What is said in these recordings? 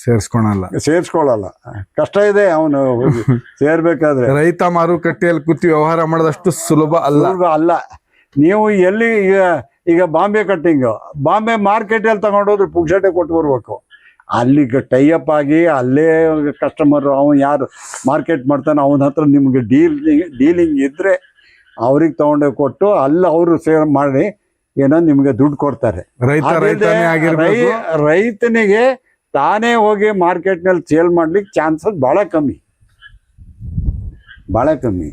ಸೇರ್ಸ್ಕೊಳಲ್ಲ. ಸೇರ್ಸ್ಕೊಳ್ಳಲ್ಲ ಕಷ್ಟ ಇದೆ ಅವನು. ಸೇರ್ಬೇಕಾದ್ರೆ. ರೈತ ಮಾರುಕಟ್ಟೆಯಲ್ಲಿ ಕೂತಿ ವ್ಯವಹಾರ ಮಾಡದಷ್ಟು ಸುಲಭ ಅಲ್ಲ. ಸುಲಭ ಅಲ್ಲ. ನೀವು ಎಲ್ಲಿ ಈಗ ಈಗ ಬಾಂಬೆ ಕಟ್ಟಿಂಗ್ ಬಾಂಬೆ ಮಾರ್ಕೆಟಲ್ಲಿ ತಗೊಂಡೋದ್ರೆ ಪುಕ್ಷಟೆ ಕೊಟ್ಟು ಬರ್ಬೇಕು. ಅಲ್ಲಿಗೆ ಟೈಅಪ್ ಆಗಿ ಅಲ್ಲೇ ಕಸ್ಟಮರ್ ಅವನು ಯಾರು ಮಾರ್ಕೆಟ್ ಮಾಡ್ತಾನೆ ಅವನ ಹತ್ರ ನಿಮ್ಗೆ ಡೀಲ್ ಡೀಲಿಂಗ್ ಇದ್ರೆ ಅವ್ರಿಗೆ ತಗೊಂಡೋಗಿ ಕೊಟ್ಟು ಅಲ್ಲಿ ಅವರು ಸೇರ್ ಮಾಡಿ ಏನೋ ನಿಮ್ಗೆ ದುಡ್ಡು ಕೊಡ್ತಾರೆ. ರೈತನಿಗೆ ತಾನೇ ಹೋಗಿ ಮಾರ್ಕೆಟ್ನಲ್ಲಿ ಸೇಲ್ ಮಾಡ್ಲಿಕ್ಕೆ ಚಾನ್ಸಸ್ ಭಾಳ ಕಮ್ಮಿ. ಭಾಳ ಕಮ್ಮಿ.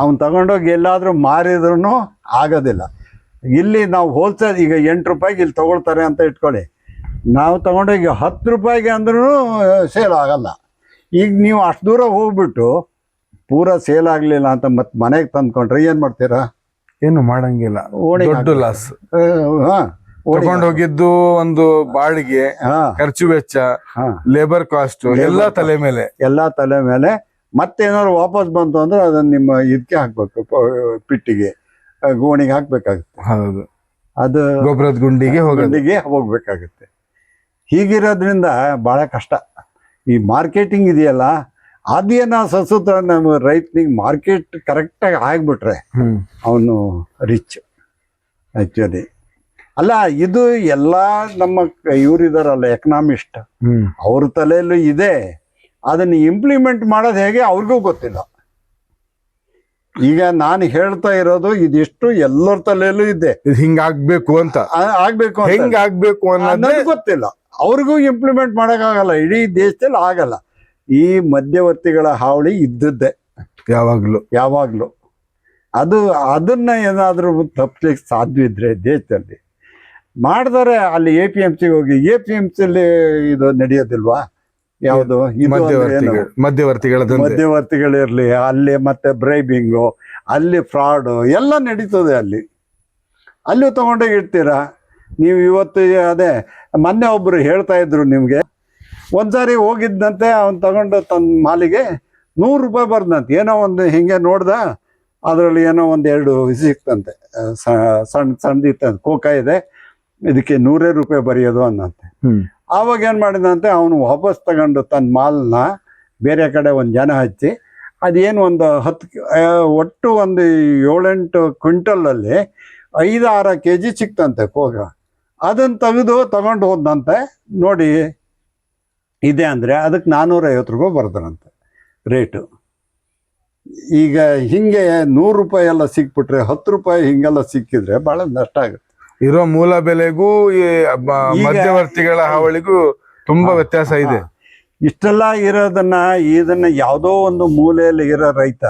ಅವನು ತಗೊಂಡೋಗಿ ಎಲ್ಲಾದ್ರೂ ಮಾರಿದ್ರು ಆಗೋದಿಲ್ಲ. ಇಲ್ಲಿ ನಾವು ಹೋಲ್ಸೇಲ್ ಈಗ ಎಂಟು ರೂಪಾಯಿಗೆ ಇಲ್ಲಿ ತಗೊಳ್ತಾರೆ ಅಂತ ಇಟ್ಕೊಳ್ಳಿ. ನಾವು ತಗೊಂಡೋಗಿ ಹತ್ತು ರೂಪಾಯಿಗೆ ಅಂದ್ರೂ ಸೇಲ್ ಆಗಲ್ಲ. ಈಗ ನೀವು ಅಷ್ಟು ದೂರ ಹೋಗ್ಬಿಟ್ಟು ಪೂರ ಸೇಲ್ ಆಗಲಿಲ್ಲ ಅಂತ ಮತ್ತೆ ಮನೆಗೆ ತಂದ್ಕೊಂಡ್ರೆ ಏನು ಮಾಡ್ತೀರಾ? ಏನು ಮಾಡಂಗಿಲ್ಲ. ಓಣಿ ದೊಡ್ಡ. ಲಾಸ್ ಹಾಂ. ತಗೊಂಡ್ ಹೋಗಿದ್ದು ಒಂದು ಬಾಡಿಗೆ ಖರ್ಚು ವೆಚ್ಚ ಲೇಬರ್ ಕಾಸ್ಟ್ ಎಲ್ಲಾ ತಲೆ ಮೇಲೆ. ಎಲ್ಲಾ ತಲೆ ಮೇಲೆ. ಮತ್ತೇನಾದ್ರು ವಾಪಸ್ ಬಂತು ಅಂದ್ರೆ ಅದನ್ನ ನಿಮ್ಮ ಇದಕ್ಕೆ ಹಾಕ್ಬೇಕು ಪಿಟ್ಟಿಗೆ ಗೋಣಿಗೆ ಹಾಕ್ಬೇಕಾಗುತ್ತೆ. ಹೌದು. ಅದು ಗೊಬ್ಬರದ ಗುಂಡಿಗೆ ಗುಂಡಿಗೆ ಹೋಗ್ಬೇಕಾಗುತ್ತೆ. ಹೀಗಿರೋದ್ರಿಂದ ಬಹಳ ಕಷ್ಟ. ಈ ಮಾರ್ಕೆಟಿಂಗ್ ಇದೆಯಲ್ಲ ಅದೇನ ಸಸೂತ್ರ ನಮ್ಮ ರೈತನಿಗೆ ಮಾರ್ಕೆಟ್ ಕರೆಕ್ಟಾಗಿ ಆಗ್ಬಿಟ್ರೆ ಅವನು ರಿಚ್ ಆ್ಯಕ್ಚುಲಿ ಅಲ್ಲ ಇದು ಎಲ್ಲ ನಮ್ಮ ಇವರಿದಾರಲ್ಲ ಎಕನಾಮಿಸ್ಟ್ ಅವ್ರ ತಲೆಯಲ್ಲೂ ಇದೆ. ಅದನ್ನ ಇಂಪ್ಲಿಮೆಂಟ್ ಮಾಡೋದು ಹೇಗೆ ಅವ್ರಿಗೂ ಗೊತ್ತಿಲ್ಲ. ಈಗ ನಾನು ಹೇಳ್ತಾ ಇರೋದು ಇದಿಷ್ಟು ಎಲ್ಲರ ತಲೆಯಲ್ಲೂ ಇದೆ. ಇದು ಹಿಂಗ ಆಗ್ಬೇಕು ಅಂತ. ಆಗ್ಬೇಕು ಹಿಂಗಾಗ್ಬೇಕು ಹೆಂಗ್ ಅನ್ನೋದೇ ಗೊತ್ತಿಲ್ಲ. ಅವ್ರಿಗೂ ಇಂಪ್ಲಿಮೆಂಟ್ ಮಾಡೋಕ್ಕಾಗಲ್ಲ ಇಡೀ ದೇಶದಲ್ಲಿ ಆಗಲ್ಲ. ಈ ಮಧ್ಯವರ್ತಿಗಳ ಹಾವಳಿ ಇದ್ದದ್ದೇ. ಯಾವಾಗಲೂ. ಯಾವಾಗಲೂ. ಅದು ಅದನ್ನ ಏನಾದರೂ ತಪ್ಪಲಿಕ್ಕೆ ಸಾಧ್ಯ ಇದ್ರೆ ದೇಶದಲ್ಲಿ. ಮಾಡಿದರೆ ಅಲ್ಲಿ ಎ ಪಿ ಎಂ ಸಿ ಹೋಗಿ ಎ ಪಿ ಎಂ ಸಿಲಿ ಇದು ನಡೆಯೋದಿಲ್ವಾ? ಯಾವುದು? ಮಧ್ಯವರ್ತಿಗಳು ಮಧ್ಯವರ್ತಿಗಳ ಮಧ್ಯವರ್ತಿಗಳಿರ್ಲಿ ಅಲ್ಲಿ ಮತ್ತೆ ಬ್ರೈಬಿಂಗು ಅಲ್ಲಿ ಫ್ರಾಡು ಎಲ್ಲ ನಡೀತದೆ ಅಲ್ಲಿ. ಅಲ್ಲೂ ತಗೊಂಡೋಗಿ ಇಡ್ತೀರಾ? ನೀವು ಇವತ್ತು ಅದೇ ಮೊನ್ನೆ ಒಬ್ರು ಹೇಳ್ತಾ ಇದ್ರು ನಿಮಗೆ ಒಂದ್ಸಾರಿ ಹೋಗಿದ್ದಂತೆ ಅವ್ನು ತಗೊಂಡು ತನ್ನ ಮಾಲಿಗೆ ನೂರು ರೂಪಾಯಿ ಬರ್ದಂತೆ ಏನೋ ಒಂದು ಹಿಂಗೆ ನೋಡ್ದ ಅದರಲ್ಲಿ ಏನೋ ಒಂದು ಎರಡು ಸಿಕ್ತಂತೆ ಸಣ್ಣ ಸಣ್ಣದಿತ್ತಂತೆ ಕೋಕ ಇದೆ. ಇದಕ್ಕೆ ನೂರೇ ರೂಪಾಯಿ ಬರೆಯೋದು ಅನ್ನಂತೆ. ಆವಾಗ ಏನು ಮಾಡಿದಂತೆ ಅವನು ವಾಪಸ್ ತಗೊಂಡು ತನ್ನ ಮಾಲನ್ನ ಬೇರೆ ಕಡೆ ಒಂದು ಜನ ಹಚ್ಚಿ ಅದೇನು ಒಂದು ಹತ್ತು ಒಟ್ಟು ಒಂದು ಏಳೆಂಟು ಕ್ವಿಂಟಲಲ್ಲಿ ಐದು ಆರು ಕೆ ಜಿ ಸಿಕ್ತಂತೆ ಕೋಗ. ಅದನ್ನು ತೆಗೆದು ತಗೊಂಡು ಹೋದಂತೆ ನೋಡಿ ಇದೆ ಅಂದರೆ ಅದಕ್ಕೆ ನಾನ್ನೂರೈವತ್ತು ರೂಪಾಯಿ ಬರ್ತಾರಂತೆ ರೇಟು. ಈಗ ಹಿಂಗೆ ನೂರು ರೂಪಾಯಿ ಎಲ್ಲ ಸಿಕ್ಬಿಟ್ರೆ ಹತ್ತು ರೂಪಾಯಿ ಹಿಂಗೆಲ್ಲ ಸಿಕ್ಕಿದ್ರೆ ಭಾಳ ನಷ್ಟ ಆಗುತ್ತೆ. ಇರೋ ಮೂಲ ಬೆಲೆಗೂ ಈ ಬ- ಈಗ- ಮಧ್ಯವರ್ತಿಗಳ ಹಾವಳಿಗೂ ತುಂಬಾ ವ್ಯತ್ಯಾಸ ಇದೆ. ಇಷ್ಟೆಲ್ಲ ಇರೋದನ್ನ ಇದನ್ನ ಯಾವುದೋ ಒಂದು ಮೂಲೆಯಲ್ಲಿ ಇರೋ ರೈತ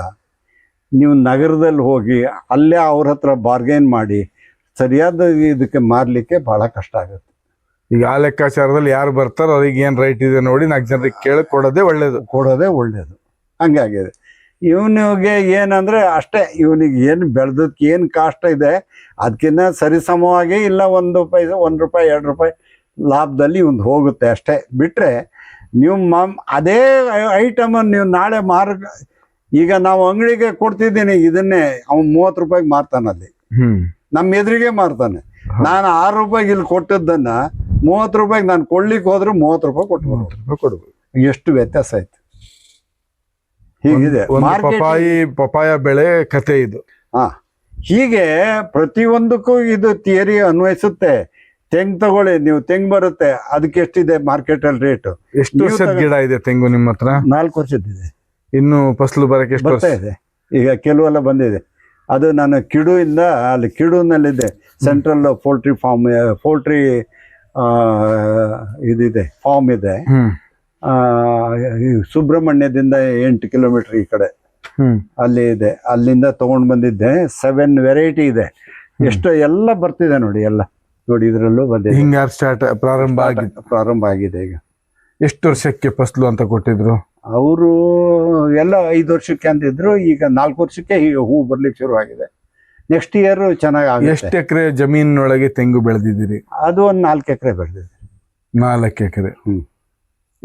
ನೀವು ನಗರದಲ್ಲಿ ಹೋಗಿ ಅಲ್ಲೇ ಅವ್ರ ಹತ್ರ ಬಾರ್ಗೇನ್ ಮಾಡಿ ಸರಿಯಾದ ಇದಕ್ಕೆ ಮಾರ್ಲಿಕ್ಕೆ ಬಹಳ ಕಷ್ಟ ಆಗುತ್ತೆ. ಈಗ ಆ ಲೆಕ್ಕಾಚಾರದಲ್ಲಿ ಯಾರು ಬರ್ತಾರೋ ಅವ್ರಿಗೆ ಏನ್ ರೈಟ್ ಇದೆ ನೋಡಿ ನಾಲ್ಕು ಜನರಿಗೆ ಕೇಳಿ ಕೊಡೋದೇ ಒಳ್ಳೇದು. ಕೊಡೋದೇ ಒಳ್ಳೇದು. ಹಂಗಾಗಿದೆ ಇವನಿಗೆ ಏನಂದ್ರೆ ಅಷ್ಟೇ ಇವನಿಗೆ ಏನು ಬೆಳೆದಕ್ಕೆ ಏನು ಕಾಸ್ಟ್ ಇದೆ ಅದಕ್ಕಿಂತ ಸರಿಸಮವಾಗಿ ಇಲ್ಲ ಒಂದು ರೂಪಾಯಿ ಒಂದು ರೂಪಾಯಿ ಎರಡು ರೂಪಾಯಿ ಲಾಭದಲ್ಲಿ ಒಂದು ಹೋಗುತ್ತೆ ಅಷ್ಟೇ. ಬಿಟ್ಟರೆ ನೀವು ಮಮ್ ಅದೇ ಐಟಮನ್ನು ನೀವು ನಾಳೆ ಮಾರ ಈಗ ನಾವು ಅಂಗಡಿಗೆ ಕೊಡ್ತಿದ್ದೀನಿ ಇದನ್ನೇ ಅವ್ನು ಮೂವತ್ತು ರೂಪಾಯಿಗೆ ಮಾರ್ತಾನಲ್ಲಿ ನಮ್ಮ ಎದುರಿಗೆ ಮಾರ್ತಾನೆ. ನಾನು ಆರು ರೂಪಾಯಿಗೆ ಇಲ್ಲಿ ಕೊಟ್ಟದ್ದನ್ನ ಮೂವತ್ತು ರೂಪಾಯಿಗೆ ನಾನು ಕೊಡ್ಲಿಕ್ಕೆ ಹೋದ್ರೆ ಮೂವತ್ತು ರೂಪಾಯಿ ಕೊಟ್ಟು ಮೂವತ್ತು ರೂಪಾಯಿ ಕೊಡ್ಬೋದು. ಎಷ್ಟು ವ್ಯತ್ಯಾಸ ಆಯ್ತು ಹೀಗಿದೆ. ಒಂದು ಪಪಾಯಿ ಪಪಾಯ ಬೆಳೆ ಕತೆ ಇದು. ಹಾ. ಹೀಗೆ ಪ್ರತಿಯೊಂದಕ್ಕೂ ಇದು ಥಿಯರಿ ಅನ್ವಯಿಸುತ್ತೆ. ತೆಂಗ್ ತಗೊಳ್ಳಿ ನೀವು ತೆಂಗ್ ಬರುತ್ತೆ ಅದಕ್ಕೆ ಎಷ್ಟಿದೆ ಮಾರ್ಕೆಟ್ ಅಲ್ಲಿ ರೇಟ್ ಎಷ್ಟು ವರ್ಷದ ಗಿಡ ಇದೆ ತೆಂಗು ನಿಮ್ಮ ಹತ್ರ? ನಾಲ್ಕು ವರ್ಷದಿದೆ ಇನ್ನು ಫಸಲು ಬರಕ್ಕೆ ಎಷ್ಟು ವರ್ಷ? ಇದೆ. ಈಗ ಕೆಲವೆಲ್ಲ ಬಂದಿದೆ. ಅದು ನಾನು ಕಿಡು ಇಂದ ಅಲ್ಲಿ ಕಿಡುನಲ್ಲಿದೆ ಸೆಂಟ್ರಲ್ ಪೋಲ್ಟ್ರಿ ಫಾರ್ಮ್ ಪೋಲ್ಟ್ರಿ ಇದಿದೆ ಫಾರ್ಮ್ ಇದೆ. ಸುಬ್ರಹ್ಮಣ್ಯದಿಂದ ಎಂಟು ಕಿಲೋಮೀಟರ್ ಈ ಕಡೆ. ಹ್ಮ್. ಅಲ್ಲಿ ಇದೆ. ಅಲ್ಲಿಂದ ತಗೊಂಡು ಬಂದಿದ್ದೆ. ಸೆವೆನ್ ವೆರೈಟಿ ಇದೆ. ಎಷ್ಟು ಎಲ್ಲ ಬರ್ತಿದೆ ನೋಡಿ ಎಲ್ಲ. ನೋಡಿ ಇದರಲ್ಲೂ ಬಂದಿದೆ. ಹಿಂಗಾರು ಸ್ಟಾರ್ಟ್ ಪ್ರಾರಂಭ ಆಗಿದೆ. ಪ್ರಾರಂಭ ಆಗಿದೆ ಈಗ. ಎಷ್ಟು ವರ್ಷಕ್ಕೆ ಫಸಲು ಅಂತ ಕೊಟ್ಟಿದ್ರು? ಅವರು ಎಲ್ಲ ಐದು ವರ್ಷಕ್ಕೆ ಅಂತಿದ್ರು. ಈಗ ನಾಲ್ಕು ವರ್ಷಕ್ಕೆ ಈಗ ಹೂ ಬರ್ಲಿಕ್ಕೆ ಶುರು ಆಗಿದೆ. ನೆಕ್ಸ್ಟ್ ಇಯರ್ ಚೆನ್ನಾಗಿ ಎಷ್ಟು ಎಕರೆ ಜಮೀನಿನೊಳಗೆ ತೆಂಗು ಬೆಳೆದಿದ್ದೀರಿ? ಅದು ಒಂದು ನಾಲ್ಕು ಎಕರೆ ಬೆಳೆದಿದೆ. ನಾಲ್ಕು ಎಕರೆ. ಹ್ಮ್.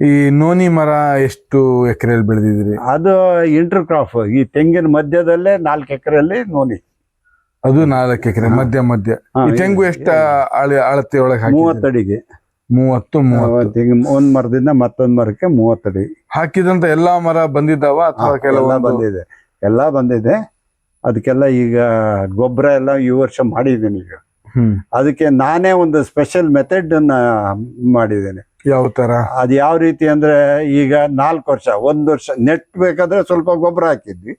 ಈ ನೋನಿ ಮರ ಎಷ್ಟು ಎಕರೆಯಲ್ಲಿ ಬೆಳೆದಿದ್ರಿ ಅದು ಇಂಟರ್ ಕ್ರಾಪ್ ಈ ತೆಂಗಿನ ಮಧ್ಯದಲ್ಲೇ ನಾಲ್ಕು ಎಕರೆಯಲ್ಲಿ ನೋನಿ. ಅದು ನಾಲ್ಕು ಎಕರೆ ಮಧ್ಯ ಮಧ್ಯ. ಈ ತೆಂಗು ಎಷ್ಟು ಅಳ- ಅಳತೆ ಒಳಗೆ ಮೂವತ್ತಡಿಗೆ ಮೂವತ್ತು ಒಂದ್ ಮರದಿಂದ ಮತ್ತೊಂದ್ ಮರಕ್ಕೆ ಮೂವತ್ತಡಿ ಹಾಕಿದಂತ ಎಲ್ಲಾ ಮರ ಬಂದಿದ್ದಾವ ಅಥವಾ ಎಲ್ಲ ಬಂದಿದೆ. ಎಲ್ಲಾ ಬಂದಿದೆ. ಅದಕ್ಕೆಲ್ಲ ಈಗ ಗೊಬ್ಬರ ಎಲ್ಲ ಈ ವರ್ಷ ಮಾಡಿದ್ದೀನಿ ಈಗ. ಹ್ಮ್. ಅದಕ್ಕೆ ನಾನೇ ಒಂದು ಸ್ಪೆಷಲ್ ಮೆಥಡ್ ಅನ್ನ ಮಾಡಿದ್ದೇನೆ. ಯಾವ ತರ? ಅದು ಯಾವ ರೀತಿ ಅಂದ್ರೆ ಈಗ ನಾಲ್ಕು ವರ್ಷ ಒಂದ್ ವರ್ಷ ನೆಟ್ ಬೇಕಾದ್ರೆ ಸ್ವಲ್ಪ ಗೊಬ್ಬರ ಹಾಕಿದ್ವಿ.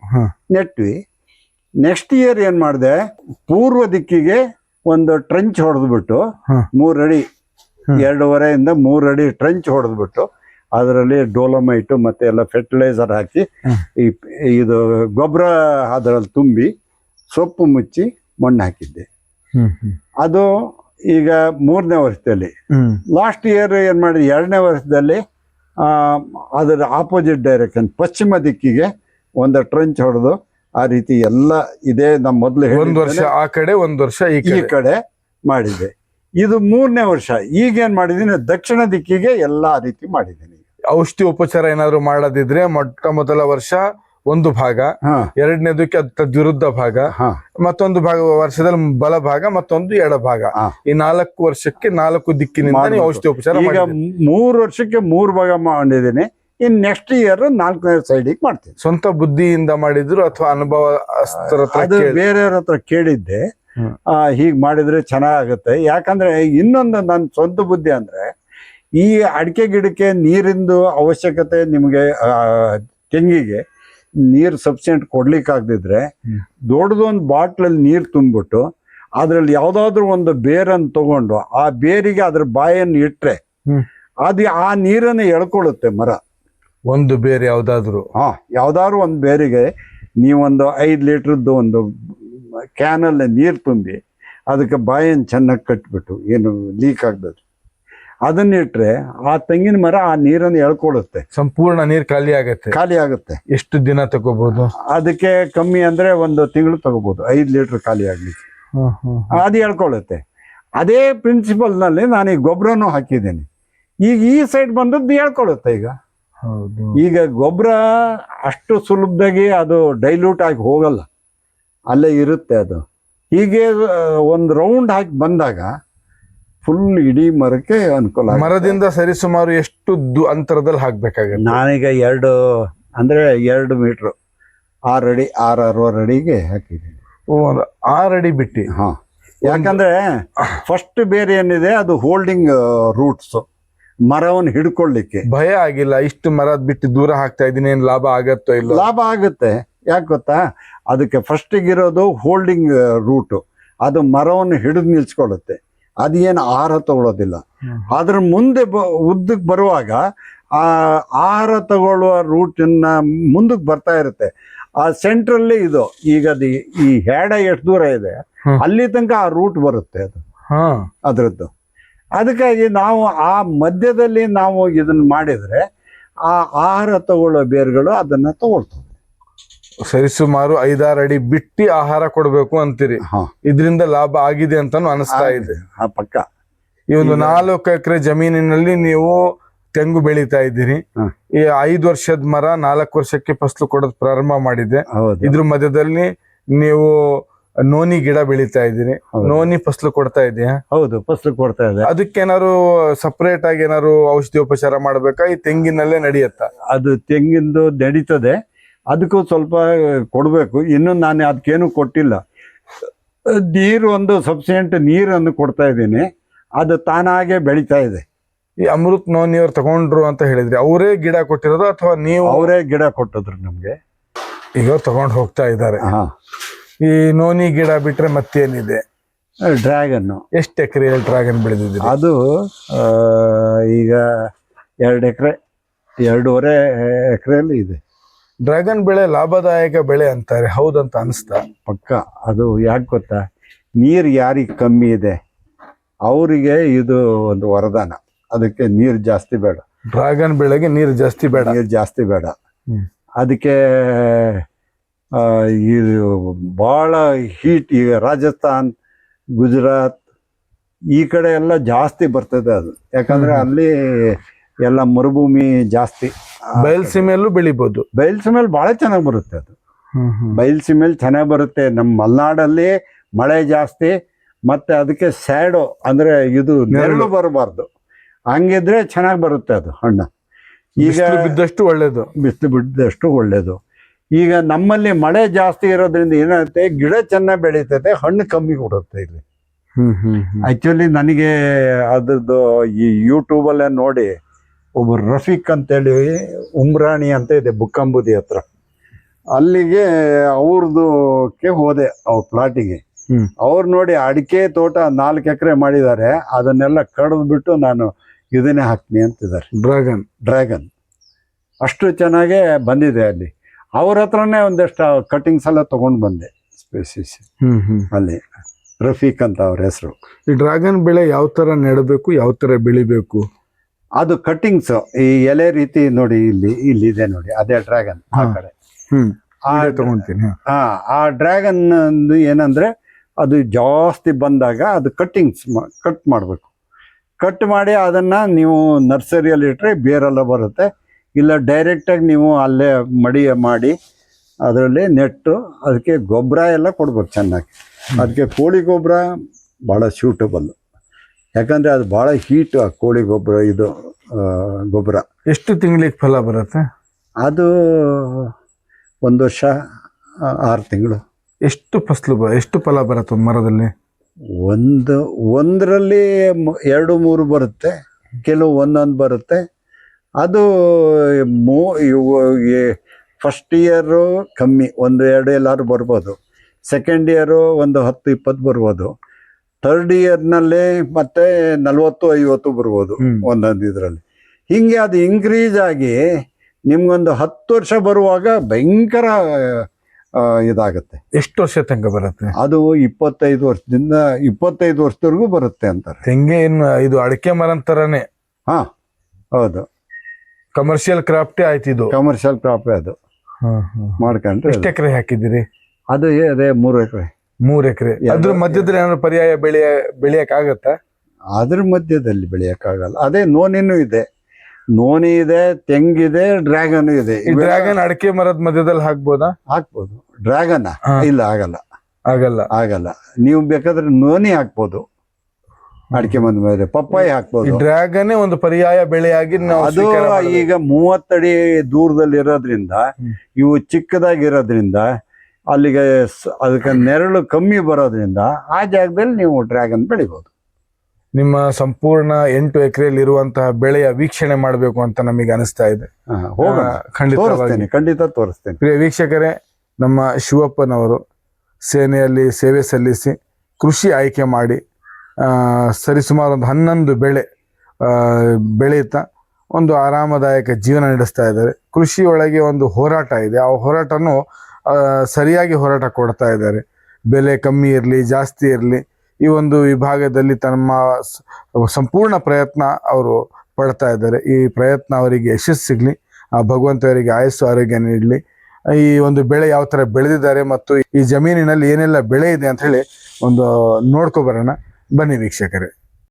ನೆಟ್ವಿ. ನೆಕ್ಸ್ಟ್ ಇಯರ್ ಏನ್ ಮಾಡಿದೆ? ಪೂರ್ವ ದಿಕ್ಕಿಗೆ ಒಂದು ಟ್ರೆಂಚ್ ಹೊಡೆದ್ಬಿಟ್ಟು ಮೂರಡಿ ಮೂರ್ ಅಡಿ ಹ್ಮ್. ಎರಡೂವರೆಯಿಂದ ಮೂರ್ ಅಡಿ ಟ್ರಂಚ್ ಹೊಡೆದ್ಬಿಟ್ಟು ಅದರಲ್ಲಿ ಡೋಲಮೈಟು ಮತ್ತೆ ಎಲ್ಲ ಫರ್ಟಿಲೈಸರ್ ಹಾಕಿ ಈ ಇದು ಗೊಬ್ಬರ ಅದರಲ್ಲಿ ತುಂಬಿ ಸೊಪ್ಪು ಮುಚ್ಚಿ ಮಣ್ಣು ಹಾಕಿದ್ದೆ. ಅದು ಈಗ ಮೂರನೇ ವರ್ಷದಲ್ಲಿ. ಲಾಸ್ಟ್ ಇಯರ್ ಏನು ಮಾಡಿದೆ? ಎರಡನೇ ವರ್ಷದಲ್ಲಿ ಆ, ಅದರ ಆಪೋಸಿಟ್ ಡೈರೆಕ್ಷನ್ ಪಶ್ಚಿಮ ದಿಕ್ಕಿಗೆ ಒಂದು ಟ್ರಂಚ್ ಹೊಡೆದು ಆ ರೀತಿ ಎಲ್ಲ ಇದೇ ನಮ್ಮ ಮೊದಲು ಒಂದು ವರ್ಷ ಆ ಕಡೆ ಒಂದು ವರ್ಷ ಈ ಕಡೆ. ಮಾಡಿದೆ. ಇದು ಮೂರನೇ ವರ್ಷ. ಈಗೇನು ಮಾಡಿದ್ದೀನಿ? ದಕ್ಷಿಣ ದಿಕ್ಕಿಗೆ ಎಲ್ಲಾ ರೀತಿ ಮಾಡಿದ್ದೀನಿ. ಔಷಧಿ ಉಪಚಾರ ಏನಾದರೂ ಮಾಡೋದಿದ್ರೆ ಮೊಟ್ಟ ಮೊದಲ ವರ್ಷ ಒಂದು ಭಾಗ ಎರಡನೇದಕ್ಕೆ ಅದ್ ವಿರುದ್ಧ ಭಾಗ ಮತ್ತೊಂದು ಭಾಗ ವರ್ಷದಲ್ಲಿ ಬಲ ಭಾಗ ಮತ್ತೊಂದು ಎಡ ಭಾಗ. ಈ ನಾಲ್ಕು ವರ್ಷಕ್ಕೆ ನಾಲ್ಕು ದಿಕ್ಕಿನಿಂದ ನೀವು ಔಷಧಿ ಉಪಚಾರ ಈಗ. ಮೂರು ವರ್ಷಕ್ಕೆ ಮೂರು ಭಾಗ ಮಾಡಿದ್ದೀನಿ. ಇನ್ ನೆಕ್ಸ್ಟ್ ಇಯರ್ ನಾಲ್ಕನೇ ಸೈಡಿಗೆ ಮಾಡ್ತೀನಿ. ಸ್ವಂತ ಬುದ್ಧಿಯಿಂದ ಮಾಡಿದ್ರು ಅಥವಾ ಅನುಭವ ಬೇರೆಯವ್ರ ಹತ್ರ ಕೇಳಿದ್ದೆ. ಹೀಗ್ ಮಾಡಿದ್ರೆ ಚೆನ್ನಾಗುತ್ತೆ. ಯಾಕಂದ್ರೆ ಇನ್ನೊಂದು ನನ್ನ ಸ್ವಂತ ಬುದ್ಧಿ ಅಂದ್ರೆ ಈ ಅಡಿಕೆ ಗಿಡಕ್ಕೆ ನೀರಿಂದು ಅವಶ್ಯಕತೆ ನಿಮಗೆ ಆ, ತೆಂಗಿಗೆ ನೀರು ಸಫಿಷಿಯೆಂಟ್ ಕೊಡ್ಲಿಕ್ಕೆ ಆಗದಿದ್ರೆ ಹ್ಮ್. ದೊಡ್ಡದೊಂದು ಬಾಟ್ಲಲ್ಲಿ ನೀರು ತುಂಬಿಟ್ಟು ಅದರಲ್ಲಿ ಯಾವುದಾದ್ರೂ ಒಂದು ಬೇರನ್ನು ತಗೊಂಡು ಆ ಬೇರಿಗೆ ಅದ್ರ ಬಾಯನ್ನು ಇಟ್ರೆ ಹ್ಮ್. ಅದು ಆ ನೀರನ್ನು ಎಳ್ಕೊಳ್ಳುತ್ತೆ ಮರ ಒಂದು ಬೇರೆ ಯಾವುದಾದ್ರೂ ಹಾಂ ಯಾವ್ದಾದ್ರು ಒಂದು ಬೇರಿಗೆ ನೀವೊಂದು ಐದು ಲೀಟ್ರದ್ದು ಒಂದು ಕ್ಯಾನಲ್ಲಿ ನೀರು ತುಂಬಿ ಅದಕ್ಕೆ ಬಾಯನ್ನು ಚೆನ್ನಾಗಿ ಕಟ್ಬಿಟ್ಟು ಏನು ಲೀಕ್ ಆಗ್ತದೆ ಅದನ್ನಿಟ್ರೆ ಆ ತೆಂಗಿನ ಮರ ಆ ನೀರನ್ನು ಎಳ್ಕೊಳ್ಳುತ್ತೆ ಸಂಪೂರ್ಣ ನೀರು ಖಾಲಿ ಆಗುತ್ತೆ. ಖಾಲಿ ಆಗುತ್ತೆ. ಎಷ್ಟು ದಿನ ತಗೋಬಹುದು ಅದಕ್ಕೆ ಕಮ್ಮಿ ಅಂದ್ರೆ ಒಂದು ತಿಂಗಳು ತಗೋಬಹುದು ಐದು ಲೀಟರ್ ಖಾಲಿ ಆಗ್ಲಿಕ್ಕೆ. ಅದು ಎಳ್ಕೊಳ್ಳುತ್ತೆ ಅದೇ ಪ್ರಿನ್ಸಿಪಲ್ನಲ್ಲಿ ನಾನು ಈ ಗೊಬ್ಬರನೂ ಹಾಕಿದ್ದೀನಿ. ಈಗ ಈ ಸೈಡ್ ಬಂದದ್ದು ಹೇಳ್ಕೊಳ್ಳುತ್ತೆ ಈಗ. ಹೌದು. ಈಗ ಗೊಬ್ಬರ ಅಷ್ಟು ಸುಲಭದಾಗಿ ಅದು ಡೈಲ್ಯೂಟ್ ಆಗಿ ಹೋಗಲ್ಲ. ಅಲ್ಲೇ ಇರುತ್ತೆ ಅದು. ಹೀಗೆ ಒಂದು ರೌಂಡ್ ಹಾಕಿ ಬಂದಾಗ ಫುಲ್ ಇಡೀ ಮರಕ್ಕೆ ಅನುಕೂಲ ಆಗುತ್ತೆ. ಮರದಿಂದ ಸರಿಸುಮಾರು ಎಷ್ಟು ದು ಅಂತರದಲ್ಲಿ ಹಾಕ್ಬೇಕಾಗ ನಾನೀಗ ಎರಡು ಅಂದ್ರೆ ಎರಡು ಮೀಟ್ರು ಆರು ಅಡಿ ಆರು ಅರವತ್ತು ಅಡಿಗೆ ಹಾಕಿದ್ದೀನಿ. ಒಂದು ಆರ್ ಅಡಿ ಬಿಟ್ಟಿ. ಹಾ. ಯಾಕಂದ್ರೆ ಫಸ್ಟ್ ಬೇರೆ ಏನಿದೆ ಅದು ಹೋಲ್ಡಿಂಗ್ ರೂಟ್ಸ್ ಮರವನ್ನು ಹಿಡ್ಕೊಳ್ಳಿಕ್ಕೆ. ಭಯ ಆಗಿಲ್ಲ ಇಷ್ಟು ಮರ ಬಿಟ್ಟು ದೂರ ಹಾಕ್ತಾ ಇದೀನಿ ಏನ್ ಲಾಭ ಆಗತ್ತೋ ಇಲ್ಲ? ಲಾಭ ಆಗುತ್ತೆ. ಯಾಕೆ ಗೊತ್ತಾ? ಅದಕ್ಕೆ ಫಸ್ಟಿಗಿರೋದು ಹೋಲ್ಡಿಂಗ್ ರೂಟು ಅದು ಮರವನ್ನು ಹಿಡಿದು ನಿಲ್ಸ್ಕೊಳ್ಳುತ್ತೆ. ಅದು ಏನು ಆಹಾರ ತಗೊಳ್ಳೋದಿಲ್ಲ ಅದ್ರ ಮುಂದೆ ಬ ಉದ್ದಕ್ಕೆ ಬರುವಾಗ ಆ ಆಹಾರ ತಗೊಳ್ಳುವ ರೂಟನ್ನ ಮುಂದಕ್ಕೆ ಬರ್ತಾ ಇರುತ್ತೆ. ಆ ಸೆಂಟ್ರಲ್ಲಿ ಇದು ಈಗ ಅದು ಈ ಹ್ಯಾಡ ಎಷ್ಟು ದೂರ ಇದೆ ಅಲ್ಲಿ ತನಕ ಆ ರೂಟ್ ಬರುತ್ತೆ ಅದು. ಅದರದ್ದು. ಅದಕ್ಕಾಗಿ ನಾವು ಆ ಮಧ್ಯದಲ್ಲಿ ನಾವು ಇದನ್ನ ಮಾಡಿದ್ರೆ ಆ ಆಹಾರ ತಗೊಳ್ಳೋ ಬೇರುಗಳು ಅದನ್ನ ತಗೊಳ್ತವೆ. ಸರಿಸುಮಾರು ಐದಾರು ಅಡಿ ಬಿಟ್ಟಿ ಆಹಾರ ಕೊಡಬೇಕು ಅಂತೀರಿ. ಇದರಿಂದ ಲಾಭ ಆಗಿದೆ ಅಂತಾನು ಅನಿಸ್ತಾ ಇದೆ. ಪಕ್ಕ. ಈ ಒಂದು ನಾಲ್ಕು ಎಕರೆ ಜಮೀನಿನಲ್ಲಿ ನೀವು ತೆಂಗು ಬೆಳೀತಾ ಇದ್ದೀರಿ. ಈ ಐದು ವರ್ಷದ ಮರ ನಾಲ್ಕು ವರ್ಷಕ್ಕೆ ಫಸಲು ಕೊಡೋದು ಪ್ರಾರಂಭ ಮಾಡಿದೆ ಇದ್ರ ಮಧ್ಯದಲ್ಲಿ ನೀವು ನೋನಿ ಗಿಡ ಬೆಳೀತಾ ಇದ್ದೀರಿ. ನೋನಿ ಫಸಲು ಕೊಡ್ತಾ ಇದೆಯಾ ಹೌದು ಫಸಲು ಕೊಡ್ತಾ ಇದೆ. ಅದಕ್ಕೇನಾರು ಸಪರೇಟ್ ಆಗಿ ಏನಾದ್ರು ಔಷಧಿ ಉಪಚಾರ ಮಾಡ್ಬೇಕಾ? ಈ ತೆಂಗಿನಲ್ಲೇ ನಡೆಯುತ್ತಾ? ಅದು ತೆಂಗಿಂದು ನಡೀತದೆ. ಅದಕ್ಕೂ ಸ್ವಲ್ಪ ಕೊಡಬೇಕು. ಇನ್ನು ನಾನು ಅದಕ್ಕೇನು ಕೊಟ್ಟಿಲ್ಲ. ನೀರು ಒಂದು ಸಫಿಷಿಯೆಂಟ್ ನೀರನ್ನು ಕೊಡ್ತಾ ಇದ್ದೀನಿ. ಅದು ತಾನಾಗೆ ಬೆಳೀತಾ ಇದೆ. ಈ ಅಮೃತ್ ನೋನಿಯವ್ರು ತಗೊಂಡ್ರು ಅಂತ ಹೇಳಿದ್ರಿ. ಅವರೇ ಗಿಡ ಕೊಟ್ಟಿರೋದು ಅಥವಾ ನೀವು ಅವರೇ ಗಿಡ ಕೊಟ್ಟಿದ್ರು ನಮಗೆ. ಈಗ ತಗೊಂಡು ಹೋಗ್ತಾ ಇದ್ದಾರೆ. ಹಾಂ. ಈ ನೋನಿ ಗಿಡ ಬಿಟ್ರೆ ಮತ್ತೇನಿದೆ? ಡ್ರ್ಯಾಗನ್ನು. ಎಷ್ಟು ಎಕರೆಯಲ್ಲಿ ಡ್ರ್ಯಾಗನ್ ಬೆಳೆದಿದ್ದೀರಿ? ಅದು ಆ, ಈಗ ಎರಡು ಎಕರೆ ಎರಡೂವರೆ ಎಕರೆಯಲ್ಲಿ ಇದೆ. ಡ್ರ್ಯಾಗನ್ ಬೆಳೆ ಲಾಭದಾಯಕ ಬೆಳೆ ಅಂತಾರೆ. ಹೌದಂತ ಅನಿಸ್ತಾ? ಪಕ್ಕ ಅದು ಯಾಕೆ ಗೊತ್ತಾ? ನೀರು ಯಾರಿಗೆ ಕಮ್ಮಿ ಇದೆ? ಅವರಿಗೆ ಇದು ಒಂದು ವರದಾನ. ಅದಕ್ಕೆ ನೀರು ಜಾಸ್ತಿ ಬೇಡ. ಡ್ರ್ಯಾಗನ್ ಬೆಳೆಗೆ ನೀರು ಜಾಸ್ತಿ ಬೇಡ. ನೀರು ಜಾಸ್ತಿ ಬೇಡ. ಅದಕ್ಕೆ ಇದು ಭಾಳ ಹೀಟ್ ಈಗ ರಾಜಸ್ಥಾನ್ ಗುಜರಾತ್ ಈ ಕಡೆ ಎಲ್ಲ ಜಾಸ್ತಿ ಬರ್ತದೆ ಅದು. ಯಾಕಂದರೆ ಅಲ್ಲಿ ಎಲ್ಲ ಮರುಭೂಮಿ ಜಾಸ್ತಿ. ಬಯಲ್ಸೀಮೆಯಲ್ಲೂ ಬೆಳಿಬಹುದು ಬಯಲ್ಸೀಮೆಯಲ್ಲಿ ಬಹಳ ಚೆನ್ನಾಗಿ ಬರುತ್ತೆ ಅದು. ಬಯಲ್ಸೀಮೆಯಲ್ಲಿ ಚೆನ್ನಾಗಿ ಬರುತ್ತೆ ನಮ್ಮ ಮಲೆನಾಡಲ್ಲಿ ಮಳೆ ಜಾಸ್ತಿ ಮತ್ತೆ ಅದಕ್ಕೆ ಸ್ಯಾಡು ಅಂದ್ರೆ ಇದು ನೆರಳು ಬರಬಾರ್ದು. ಹಂಗಿದ್ರೆ ಚೆನ್ನಾಗಿ ಬರುತ್ತೆ ಅದು ಹಣ್ಣು. ಈಗ ಬಿದ್ದಷ್ಟು ಒಳ್ಳೇದು. ಬಿಸಿಲು ಬಿದ್ದಷ್ಟು ಒಳ್ಳೇದು. ಈಗ ನಮ್ಮಲ್ಲಿ ಮಳೆ ಜಾಸ್ತಿ ಇರೋದ್ರಿಂದ ಏನಾಗುತ್ತೆ ಗಿಡ ಚೆನ್ನಾಗಿ ಬೆಳೀತದೆ ಹಣ್ಣು ಕಮ್ಮಿ ಕೊಡುತ್ತೆ ಇಲ್ಲಿ. ಹ್ಮ್ ಹ್ಮ್ ಹ್ಮ್. ಆಕ್ಚುಲಿ ನನಗೆ ಅದ್ರದ್ದು ಈ ಯೂಟ್ಯೂಬಲ್ಲೇ ನೋಡಿ ಒಬ್ಬರು ರಫೀಕ್ ಅಂತೇಳಿ ಉಮ್ರಾಣಿ ಅಂತ ಇದೆ ಬುಕ್ಕಂಬುದಿ ಹತ್ರ. ಅಲ್ಲಿಗೆ ಅವ್ರದಕ್ಕೆ ಹೋದೆ ಅವ್ರ ಪ್ಲಾಟಿಗೆ. ಅವ್ರು ನೋಡಿ ಅಡಿಕೆ ತೋಟ ನಾಲ್ಕು ಎಕರೆ ಮಾಡಿದ್ದಾರೆ ಅದನ್ನೆಲ್ಲ ಕಡಿದ್ಬಿಟ್ಟು ನಾನು ಇದನ್ನೇ ಹಾಕ್ತೀನಿ ಅಂತಿದ್ದಾರೆ. ಡ್ರ್ಯಾಗನ್. ಡ್ರ್ಯಾಗನ್. ಅಷ್ಟು ಚೆನ್ನಾಗೇ ಬಂದಿದೆ ಅಲ್ಲಿ. ಅವ್ರ ಹತ್ರನೇ ಒಂದಷ್ಟು ಕಟಿಂಗ್ಸ್ ಎಲ್ಲ ತೊಗೊಂಡು ಬಂದೆ ಸ್ಪೆಸಿಸ್ ಅಲ್ಲಿ. ರಫೀಕ್ ಅಂತ ಅವ್ರ ಹೆಸರು. ಈ ಡ್ರ್ಯಾಗನ್ ಬೆಳೆ ಯಾವ ತರ ನೆಡಬೇಕು ಯಾವ ತರ ಬೆಳಿಬೇಕು? ಅದು ಕಟ್ಟಿಂಗ್ಸ್ ಈ ಎಲೆ ರೀತಿ ನೋಡಿ ಇಲ್ಲಿ ಇಲ್ಲಿ ಇದೆ ನೋಡಿ ಅದೇ ಡ್ರ್ಯಾಗನ್ ಆ. ಕಡೆ. ಆ ತಗೊಂತೀನಿ ಹಾ. ಆ ಡ್ರ್ಯಾಗನ್ ಏನಂದ್ರೆ ಅದು ಜಾಸ್ತಿ ಬಂದಾಗ ಅದು ಕಟ್ಟಿಂಗ್ಸ್ ಕಟ್ ಮಾಡಬೇಕು. ಕಟ್ ಮಾಡಿ ಅದನ್ನ ನೀವು ನರ್ಸರಿಯಲ್ಲಿ ಇಟ್ಟರೆ ಬೇರೆಲ್ಲ ಬರುತ್ತೆ. ಇಲ್ಲ ಡೈರೆಕ್ಟಾಗಿ ನೀವು ಅಲ್ಲೇ ಮಡಿ ಮಾಡಿ ಅದರಲ್ಲಿ ನೆಟ್ಟು ಅದಕ್ಕೆ ಗೊಬ್ಬರ ಎಲ್ಲ ಕೊಡ್ಬೇಕು ಚೆನ್ನಾಗಿ. ಅದಕ್ಕೆ ಕೋಳಿ ಗೊಬ್ಬರ ಭಾಳ ಸೂಟಬಲ್ ಯಾಕಂದರೆ ಅದು ಭಾಳ ಹೀಟ್ ಆ ಕೋಳಿ ಗೊಬ್ಬರ ಇದು ಗೊಬ್ಬರ. ಎಷ್ಟು ತಿಂಗಳಿಗೆ ಫಲ ಬರುತ್ತೆ? ಅದು ಒಂದು ವರ್ಷ ಆರು ತಿಂಗಳು. ಎಷ್ಟು ಫಸಲು ಬ ಎಷ್ಟು ಫಲ ಬರುತ್ತೆ ಒಂದು ಮರದಲ್ಲಿ? ಒಂದು ಒಂದರಲ್ಲಿ ಎರಡು ಮೂರು ಬರುತ್ತೆ ಕೆಲವು ಒಂದೊಂದು ಬರುತ್ತೆ. ಅದು ಮೂ ಫಸ್ಟ್ ಇಯರು ಕಮ್ಮಿ ಒಂದು ಎರಡು ಎಲ್ಲಾರು ಬರ್ಬೋದು. ಸೆಕೆಂಡ್ ಇಯರು ಒಂದು ಹತ್ತು ಇಪ್ಪತ್ತು ಬರ್ಬೋದು. ಥರ್ಡ್ ಇಯರ್ನಲ್ಲಿ ಮತ್ತೆ ನಲ್ವತ್ತು ಐವತ್ತು ಬರ್ಬೋದು. ಒಂದೊಂದು ಇದರಲ್ಲಿ. ಹಿಂಗೆ ಅದು ಇನ್ಕ್ರೀಸ್ ಆಗಿ ನಿಮ್ಗೊಂದು ಹತ್ತು ವರ್ಷ ಬರುವಾಗ ಭಯಂಕರ ಇದಾಗುತ್ತೆ. ಎಷ್ಟು ವರ್ಷ ತನಕ ಬರುತ್ತೆ? ಅದು ಇಪ್ಪತ್ತೈದು ವರ್ಷದಿಂದ ಇಪ್ಪತ್ತೈದು ವರ್ಷದವರೆಗೂ ಬರುತ್ತೆ ಅಂತಾರೆ. ತೆಂಗೆ ಏನು ಇದು ಅಡಿಕೆ ಮರ ಅಂತಾರೆ ಹಾ ಹೌದು. ಕಮರ್ಷಿಯಲ್ ಕ್ರಾಫ್ಟೇ ಆಯ್ತು ಇದು? ಕಮರ್ಷಿಯಲ್ ಕ್ರಾಪ್ ಅದು. ಮಾಡ್ಕೊಂಡ್ರೆ ಎಷ್ಟು ಎಕರೆ ಹಾಕಿದ್ದೀರಿ? ಅದು ಅದೇ ಮೂರು ಎಕರೆ. ಮೂರ್ ಎಕರೆ. ಅದ್ರ ಮಧ್ಯದಲ್ಲಿ ಏನಾದ್ರು ಪರ್ಯಾಯ ಬೆಳೆಯ ಬೆಳೆಯಕ್ ಆಗತ್ತಾ ಅದ್ರ ಮಧ್ಯದಲ್ಲಿ ಬೆಳೆಯಕ್ಕಾಗಲ್ಲ. ಅದೇ ನೋನಿನೂ ಇದೆ. ನೋನಿ ಇದೆ ತೆಂಗಿದೆ ಡ್ರ್ಯಾಗನ್ ಇದೆ. ಡ್ರ್ಯಾಗನ್ ಅಡಕೆ ಮರದ ಮಧ್ಯದಲ್ಲಿ ಹಾಕ್ಬೋದಾ? ಹಾಕ್ಬೋದು. ಡ್ರ್ಯಾಗನ್? ಇಲ್ಲ ಆಗಲ್ಲ. ಆಗಲ್ಲ. ಆಗಲ್ಲ. ನೀವು ಬೇಕಾದ್ರೆ ನೋನಿ ಹಾಕ್ಬೋದು. ಅಡಿಕೆ ಬಂದ ಮೇಲೆ. ಪಪ್ಪಾಯಿ ಹಾಕ್ಬೋದು. ಡ್ರ್ಯಾಗನ್ ಒಂದು ಪರ್ಯಾಯ ಬೆಳೆಯಾಗಿ ಅದು. ಈಗ ಮೂವತ್ತಡಿ ದೂರದಲ್ಲಿ ಇರೋದ್ರಿಂದ. ಇವು ಚಿಕ್ಕದಾಗಿರೋದ್ರಿಂದ ಅಲ್ಲಿಗೆ ಅದಕ್ಕೆ ನೆರಳು ಕಮ್ಮಿ ಬರೋದ್ರಿಂದ ಆ ಜಾಗದಲ್ಲಿ ನೀವು ಡ್ರ್ಯಾಗನ್ ಬೆಳಿಬೋದು. ನಿಮ್ಮ ಸಂಪೂರ್ಣ ಎಂಟು ಎಕರೆಯಲ್ಲಿ ಇರುವಂತಹ ಬೆಳೆಯ ವೀಕ್ಷಣೆ ಮಾಡಬೇಕು ಅಂತ ನಮಗೆ ಅನಿಸ್ತಾ ಇದೆ. ಆ, ಖಂಡಿತ ತೋರಿಸ್ತೇನೆ. ಪ್ರಿಯ ವೀಕ್ಷಕರೇ ನಮ್ಮ ಶಿವಪ್ಪನವರು ಸೇನೆಯಲ್ಲಿ ಸೇವೆ ಸಲ್ಲಿಸಿ ಕೃಷಿ ಆಯ್ಕೆ ಮಾಡಿ ಆ, ಸರಿಸುಮಾರು ಒಂದು ಹನ್ನೊಂದು ಬೆಳೆ ಆ, ಬೆಳೀತಾ ಒಂದು ಆರಾಮದಾಯಕ ಜೀವನ ನಡೆಸ್ತಾ ಇದ್ದಾರೆ. ಕೃಷಿಯೊಳಗೆ ಒಂದು ಹೋರಾಟ ಇದೆ. ಆ ಹೋರಾಟನೂ ಸರಿಯಾಗಿ ಹೋರಾಟ ಕೊಡ್ತಾ ಇದ್ದಾರೆ. ಬೆಲೆ ಕಮ್ಮಿ ಇರಲಿ, ಜಾಸ್ತಿ ಇರಲಿ, ಈ ಒಂದು ವಿಭಾಗದಲ್ಲಿ ತಮ್ಮ ಸಂಪೂರ್ಣ ಪ್ರಯತ್ನ ಅವರು ಪಡ್ತಾ ಇದ್ದಾರೆ. ಈ ಪ್ರಯತ್ನ ಅವರಿಗೆ ಯಶಸ್ಸು ಸಿಗಲಿ, ಆ ಭಗವಂತ ಅವರಿಗೆ ಆಯಸ್ಸು, ಆರೋಗ್ಯ ನೀಡಲಿ. ಈ ಒಂದು ಬೆಳೆ ಯಾವ ಥರ ಬೆಳೆದಿದ್ದಾರೆ ಮತ್ತು ಈ ಜಮೀನಿನಲ್ಲಿ ಏನೆಲ್ಲ ಬೆಳೆ ಇದೆ ಅಂತ ಹೇಳಿ ಒಂದು ನೋಡ್ಕೊಬರೋಣ ಬನ್ನಿ ವೀಕ್ಷಕರೇ.